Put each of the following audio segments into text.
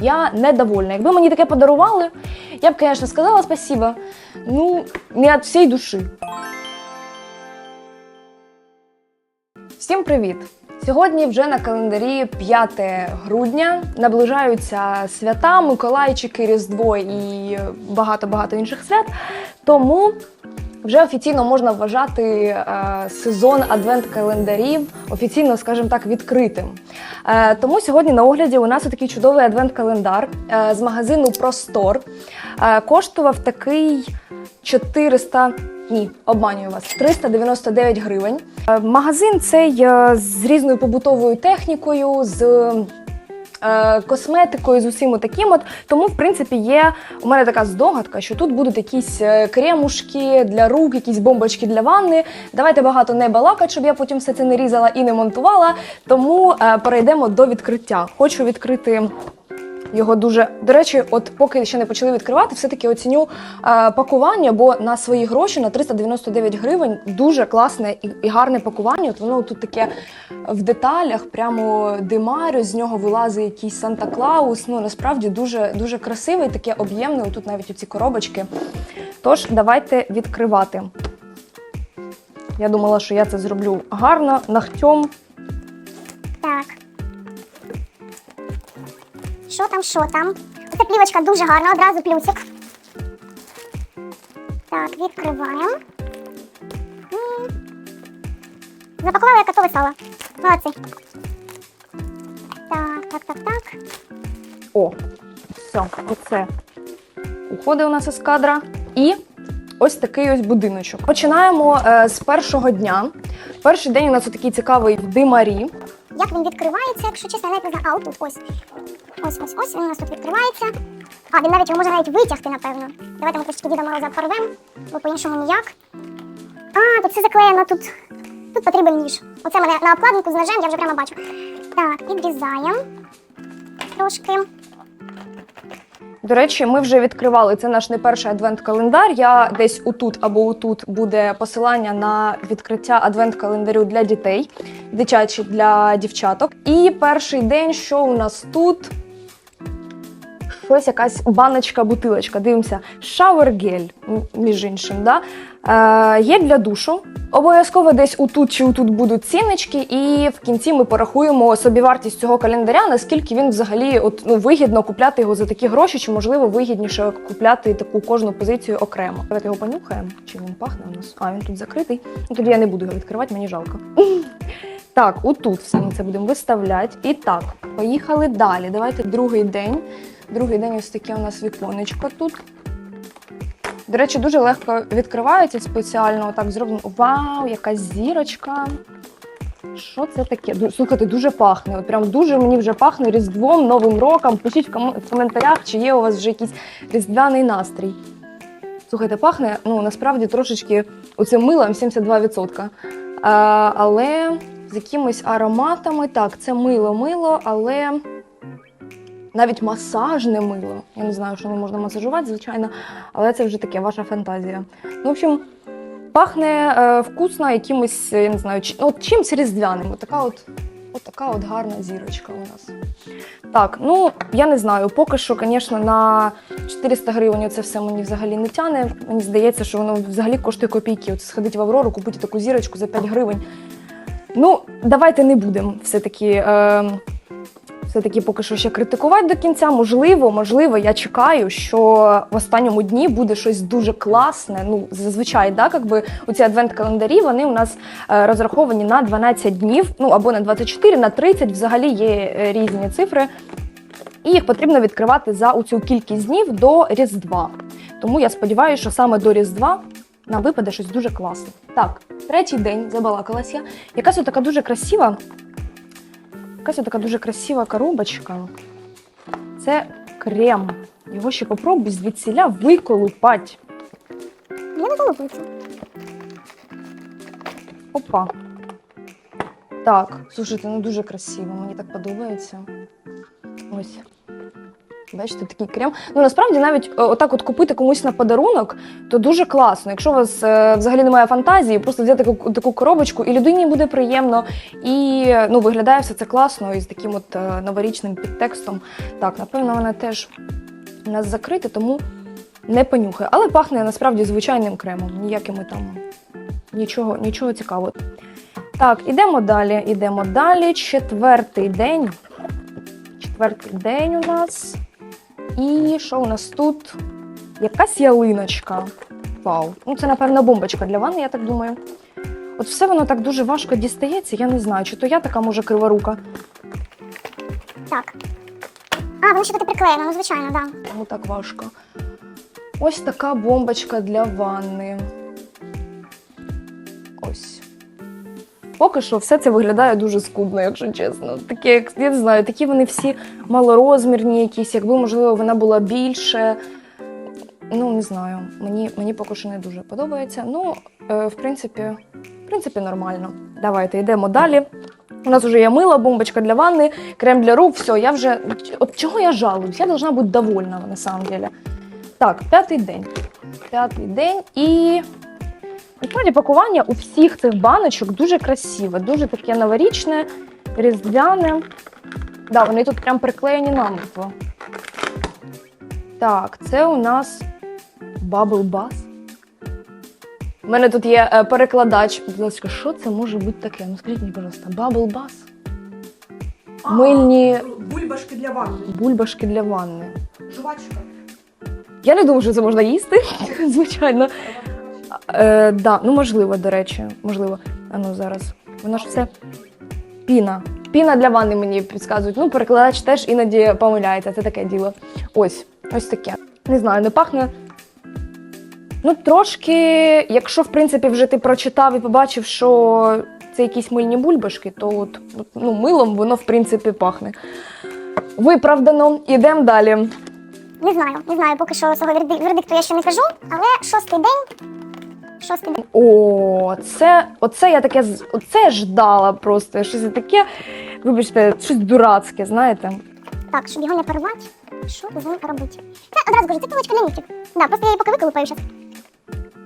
Я недовольна. Якби мені таке подарували, я б, звісно, сказала спасибо. Ну, не від всієї душі. Всім привіт! Сьогодні вже на календарі 5 грудня. Наближаються свята, Миколайчики, Різдво і багато-багато інших свят. Тому вже офіційно можна вважати е, сезон адвент-календарів офіційно, скажімо так, відкритим. Е, тому сьогодні на огляді у нас такий чудовий адвент-календар е, з магазину Простор. Коштував такий 400, ні, обманюю вас, 399 гривень. Магазин цей з різною побутовою технікою, з е, косметикою, з усім таким. От тому, в принципі, є у мене така здогадка, що тут будуть якісь е, кремушки для рук, якісь бомбочки для ванни. Давайте багато не балакати, щоб я потім все це не різала і не монтувала. Тому е, перейдемо до відкриття. Хочу відкрити. Його дуже до речі, от поки ще не почали відкривати, все-таки оціню е, пакування, бо на свої гроші на 399 гривень дуже класне і, і гарне пакування. От воно тут таке в деталях, прямо димарю, з нього вилазить якийсь Санта Клаус. Ну насправді дуже дуже красивий, таке об'ємне. Тут навіть оці коробочки. Тож давайте відкривати. Я думала, що я це зроблю гарно, нахтьом. Так. Що там, що там? Ця плівочка дуже гарна, одразу плюсик. Так, відкриваємо. М. Запакувала як готове сало. Молодці. Так, так, так, так. О, все, оце уходить у нас із кадра. І ось такий ось будиночок. Починаємо е, з першого дня. Перший день у нас такий цікавий в димарі. Як він відкривається, якщо чесно, я навіть не знаю. А, ось. Ось, ось, ось, він у нас тут відкривається. А, він навіть його може навіть витягти, напевно. Давайте ми трошки Діда Мороза порвемо, бо по-іншому ніяк. А, тут все заклеєно, тут, тут потрібен ніж. Оце мене на обкладинку з ножем, я вже прямо бачу. Так, відрізаємо трошки. До речі, ми вже відкривали це наш не перший адвент-календар. Я десь отут або отут буде посилання на відкриття адвент-календарю для дітей, дитячі для дівчаток. І перший день, що у нас тут? Щось якась баночка, бутилочка. Дивимося, шауер-гель, між іншим. Да? Е, є для душу. Обов'язково десь отут чи отут будуть ціннички, і в кінці ми порахуємо собівартість цього календаря, наскільки він взагалі от, ну, вигідно купляти його за такі гроші, чи можливо вигідніше купляти таку кожну позицію окремо. Давайте його понюхаємо. Чи він пахне у нас? А, він тут закритий. Ну, тоді я не буду його відкривати, мені жалко. Так, отут все ми це будемо виставляти. І так, поїхали далі. Давайте другий день. Другий день ось таке у нас віконечко тут. До речі, дуже легко відкривається спеціально. Так зроблено. Вау, якась зірочка. Що це таке? Слухайте, дуже пахне. От прям дуже мені вже пахне Різдвом, Новим роком. Пишіть в ком- в коментарях, чи є у вас вже якийсь різдвяний настрій. Слухайте, пахне ну насправді трошечки оцим милом 72%. А, але з якимись ароматами. Так, це мило-мило, але навіть масажне мило. Я не знаю, що не можна масажувати, звичайно, але це вже таке ваша фантазія. Ну, в общем, пахне е, вкусно якимось, я не знаю, чи, ну, от чимось різдвяним. От така от, от така от гарна зірочка у нас. Так, ну я не знаю, поки що, звісно, на 400 гривень це все мені взагалі не тяне. Мені здається, що воно взагалі коштує копійки. От сходить в Аврору, купити таку зірочку за 5 гривень. Ну, давайте не будемо все-таки. Е, все-таки поки що ще критикувати до кінця. Можливо, можливо, я чекаю, що в останньому дні буде щось дуже класне. Ну, зазвичай, да, якби оці адвент-календарі вони у нас е, розраховані на 12 днів, ну або на 24, на 30, взагалі є е, різні цифри. І їх потрібно відкривати за цю кількість днів до Різдва. Тому я сподіваюся, що саме до Різдва нам випаде щось дуже класне. Так, третій день забалакалась я. Якась така дуже красива. Якась така дуже красива коробочка. Це крем. Його ще попробуй звідсіля виколупати. Я не колупується. Опа. Так, слушайте, ну дуже красиво, мені так подобається. Ось. Бачите, такий крем. Ну насправді навіть е, отак от купити комусь на подарунок, то дуже класно. Якщо у вас е, взагалі немає фантазії, просто взяти таку, таку коробочку, і людині буде приємно, і ну, виглядає все це класно і з таким от е, новорічним підтекстом. Так, напевно, вона теж нас закрита, тому не понюхає. Але пахне насправді звичайним кремом, ніякими там нічого, нічого цікавого. Так, ідемо далі. Ідемо далі. Четвертий день. Четвертий день у нас. І що у нас тут? Якась ялиночка. Вау. Ну, це, напевно, бомбочка для ванни, я так думаю. От все воно так дуже важко дістається, я не знаю, чи то я така може криворука. Так. А, воно ще тут приклеєно, ну звичайно, так. Да. Тому так важко. Ось така бомбочка для ванни. Поки що все це виглядає дуже скудно, якщо чесно. Такі, як- я не знаю, такі вони всі малорозмірні якісь, якби, можливо, вона була більше. Ну, не знаю. Мені, мені поки що не дуже подобається. Ну, е, в принципі, в принципі, нормально. Давайте йдемо далі. У нас вже є мила, бомбочка для ванни, крем для рук. Все, я вже. От чого я жалуюсь? Я должна бути довольна на самом деле. Так, п'ятий день. П'ятий день і. Насправді пакування у всіх цих баночок дуже красиве, дуже таке новорічне, різдвяне. Да, вони тут прям приклеєні намертво. Так, це у нас Bubble Bass. У мене тут є е, перекладач. Будь ласка, що це може бути таке? Ну скажіть мені, будь ласка, Bubble Bass? Мильні Бульбашки для ванни. бульбашки для ванни. Жувачка. Я не думаю, що це можна їсти, звичайно. Е, да, ну можливо, до речі, можливо. А ну зараз. Воно ж все піна. Піна для ванни мені підказують. Ну, перекладач теж іноді помиляється, це таке діло. Ось, ось таке. Не знаю, не пахне. Ну, трошки, якщо в принципі вже ти прочитав і побачив, що це якісь мильні бульбашки, то от, ну, милом воно в принципі пахне. Виправдано, ідемо далі. Не знаю, не знаю, поки що цього вердикту я ще не кажу, але шостий день. Шостий день. О, це, оце я таке оце я ждала просто. Щось таке, вибачте, щось дурацьке, знаєте. Так, щоб його не порвати, що з ним робити? Це одразу кажу, це пилочка для нігтів. Да, просто я її поки виколупаю зараз.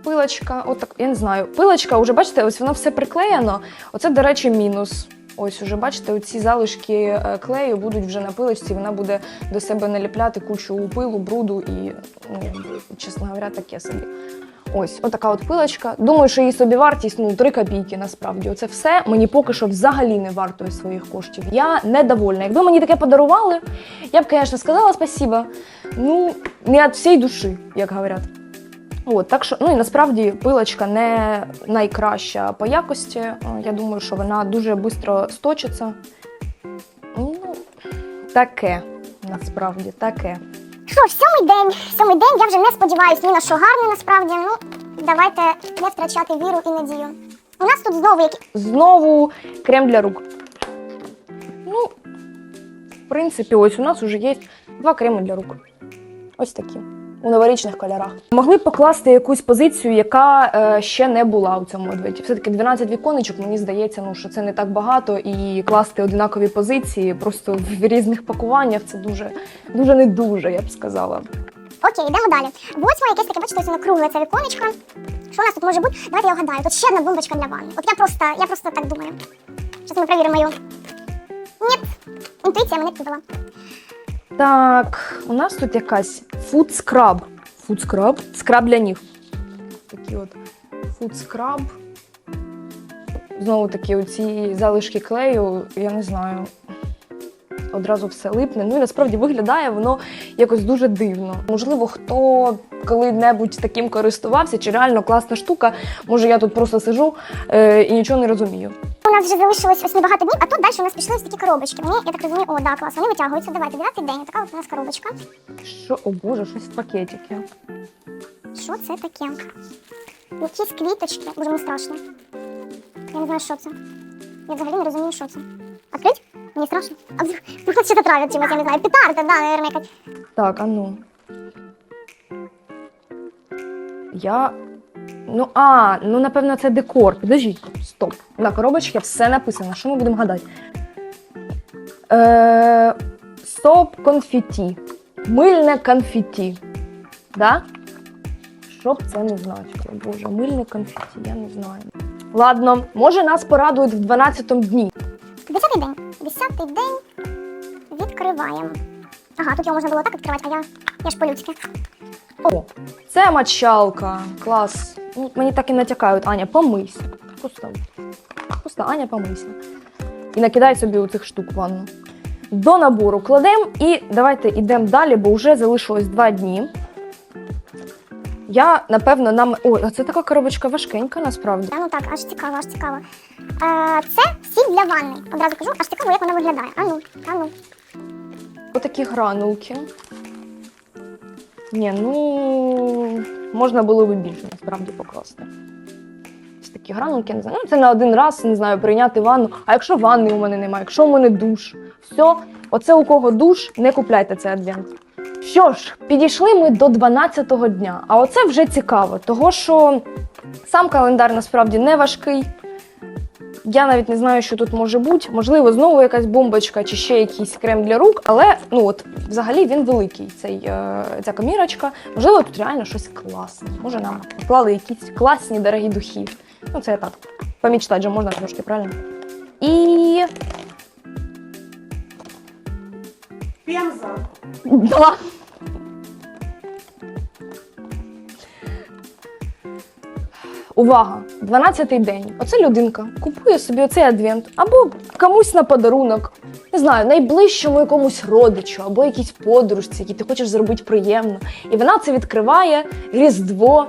Пилочка, от так, я не знаю. Пилочка, уже бачите, ось воно все приклеєно. Оце, до речі, мінус. Ось уже бачите, оці залишки е, клею будуть вже на пилочці, вона буде до себе наліпляти кучу пилу, бруду і, ну, чесно говоря, таке собі. Ось, отака от пилочка. Думаю, що її собі вартість ну 3 копійки насправді. Оце все мені поки що взагалі не вартує своїх коштів. Я недовольна. Якби мені таке подарували, я б, звісно, сказала спасіба. Ну, не від всієї душі, як говорять. От, так що, ну і насправді пилочка не найкраща по якості. Е, Я думаю, що вона дуже швидко сточиться. Ну, таке, насправді, таке. Що ж, сьомий день. сьомий день я вже не сподіваюся ні на що гарне насправді. Ну, давайте не втрачати віру і надію. У нас тут знову які. Знову крем для рук. Ну, в принципі, ось у нас вже є два креми для рук. Ось такі. У новорічних кольорах. Могли б покласти якусь позицію, яка е, ще не була у цьому адвенті. Все-таки 12 віконечок, мені здається, ну, що це не так багато, і класти одинакові позиції просто в різних пакуваннях це дуже, дуже не дуже, я б сказала. Окей, йдемо далі. Восьме, якесь таке, бачите, воно кругле це віконечко. Що у нас тут може бути? Давайте я вгадаю. Тут ще одна бомбочка для ванни. От я просто, я просто так думаю. Зараз ми перевіримо мою. Ні, інтуїція мене підвела. Так, у нас тут якась фуд скраб. Фуд скраб? Для ніг. Такі от фуд скраб. Знову таки, оці залишки клею, я не знаю. Одразу все липне. Ну і насправді виглядає воно якось дуже дивно. Можливо, хто коли-небудь таким користувався, чи реально класна штука. Може, я тут просто сижу е, і нічого не розумію. Нас вже залишилось ось небагато днів, а тут далі у нас пішли ось такі коробочки. Мені, я так розумію, о, да, клас, вони витягуються. Давайте, 9 день. Така от у нас коробочка. Що, о Боже, щось в пакетики. Що це таке? Якісь квіточки. Боже, мені страшно. Я не знаю, що це. Я взагалі не розумію, що це. Открить? Мені страшно. А вдруг вдруг ще травлять чимось, я не знаю. Петарда, да, наверное, якась. Так, а ну. Я. Ну, а, ну напевно, це декор. Підождіть, стоп. На коробочці все написано. Що ми будемо гадати? Е, Стоп конфеті. Мильне конфеті. Да? Що б це не значило? Боже, мильне конфеті, я не знаю. Ладно, може нас порадують в 12-му дні. Десятий день. Десятий день. Відкриваємо. Ага, тут його можна було так відкривати, а я, я ж по-людськи. О, це мочалка. Клас. Ну, мені так і натякають, Аня, помийся. Просто, просто Аня, помийся. І накидай собі у цих штук ванну. До набору кладемо і давайте йдемо далі, бо вже залишилось два дні. Я, напевно, нам. Ой, а це така коробочка важкенька насправді. Та ну так, аж цікаво, аж цікаво. Е, це сіль для ванни. Одразу кажу, аж цікаво, як вона виглядає. А ну, а ну. Отакі гранулки. Ні, ну можна було би більше насправді покласти. Такі гранулки, не знаю. Ну, це на один раз, не знаю, прийняти ванну. А якщо ванни у мене немає, якщо у мене душ, все, оце у кого душ, не купляйте цей адвент. Що ж, підійшли ми до 12-го дня, а оце вже цікаво, того що сам календар насправді не важкий. Я навіть не знаю, що тут може бути. Можливо, знову якась бомбочка чи ще якийсь крем для рук, але ну от взагалі він великий, цей, е, ця комірочка. Можливо, тут реально щось класне. Може, нам поклали якісь класні дорогі духи. Ну, це я так. Помічтати же можна трошки, правильно? І. Пенза. Да. Увага! 12-й день. Оце людинка купує собі оцей адвент або комусь на подарунок, не знаю, найближчому якомусь родичу, або якійсь подружці, якій ти хочеш зробити приємно. І вона це відкриває Різдво,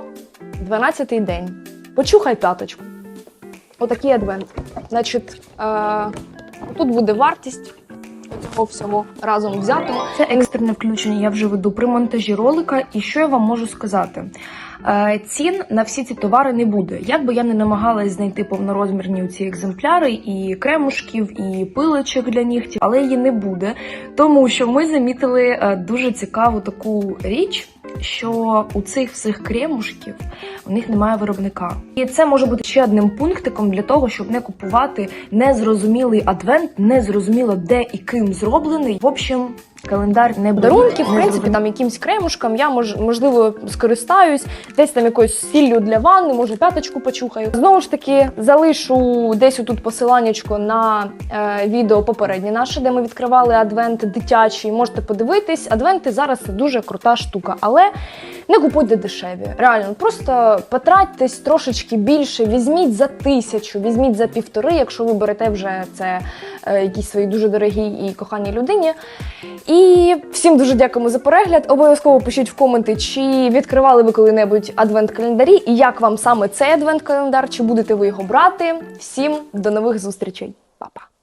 12-й день. Почухай п'яточку. Отакий адвент. Значить, е- тут буде вартість цього всього разом взятого. Це екстрене включення. Я вже веду при монтажі ролика. І що я вам можу сказати? Е, Цін на всі ці товари не буде. Як би я не намагалась знайти повнорозмірні ці екземпляри, і кремушків, і пилочок для нігтів, але її не буде, тому що ми замітили е, дуже цікаву таку річ. Що у цих всіх кремушків у них немає виробника, і це може бути ще одним пунктиком для того, щоб не купувати незрозумілий адвент, незрозуміло де і ким зроблений. В общем, календар не дарунки. В принципі, там якимсь кремушкам я мож, можливо скористаюсь, десь там якоюсь сіллю для ванни, може п'яточку почухаю. Знову ж таки, залишу десь отут посиланнячко на е, відео попереднє наше, де ми відкривали адвент дитячий. Можете подивитись. Адвенти зараз це дуже крута штука, але не купуйте дешеві. Реально, просто потратьтесь трошечки більше, візьміть за тисячу, візьміть за півтори, якщо ви берете вже це е, якійсь своїй дуже дорогій і коханій людині. І всім дуже дякуємо за перегляд. Обов'язково пишіть в коменти, чи відкривали ви коли-небудь адвент-календарі, і як вам саме цей адвент-календар, чи будете ви його брати. Всім до нових зустрічей, Па-па!